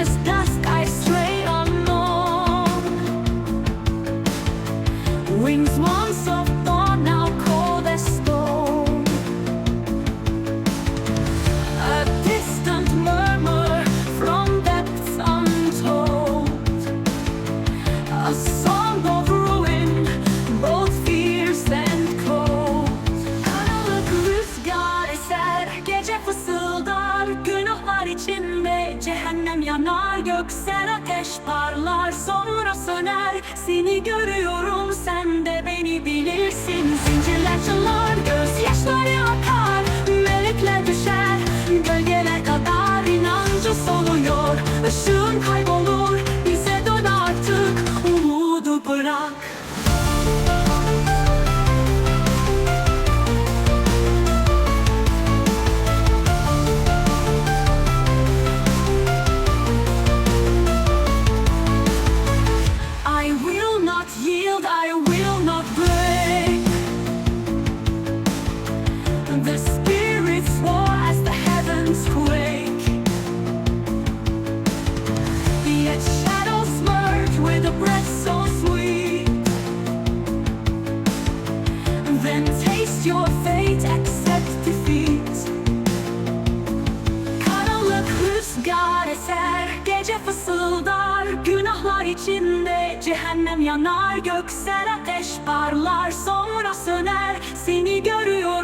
as dusk I stray unknown. Wings once of dawn now cold as stone. A distant murmur from depths untold. A song of ruin, both fierce and cold. Cehennem yanar. Göksel ateş parlar, sonra söner. Seni görüyorum, sen de beni bilirsin. Zincirler çalar, gözyaşları akar. Melekler düşer, gölgeler kadar inancı soluyor. Işığın kaybolur, Karanlık rüzgar eser, gece fısıldar. Günahlar içinde cehennem yanar. Göksel ateş parlar, sonra söner. Seni beni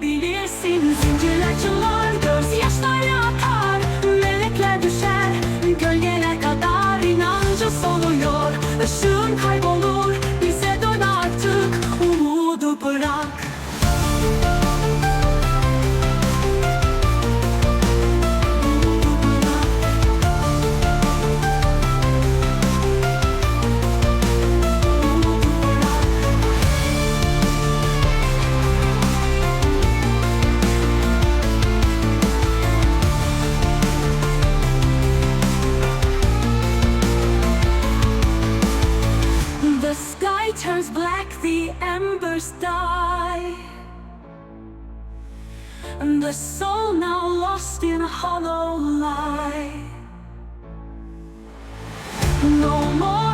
bilirsin Zincirler çalar, gözyaşları akar Melekler düşer, gölgeler kadar inancı soluyor. Işığın kaybolur, turns black, the embers die. And the soul now lost in a hollow lie. No more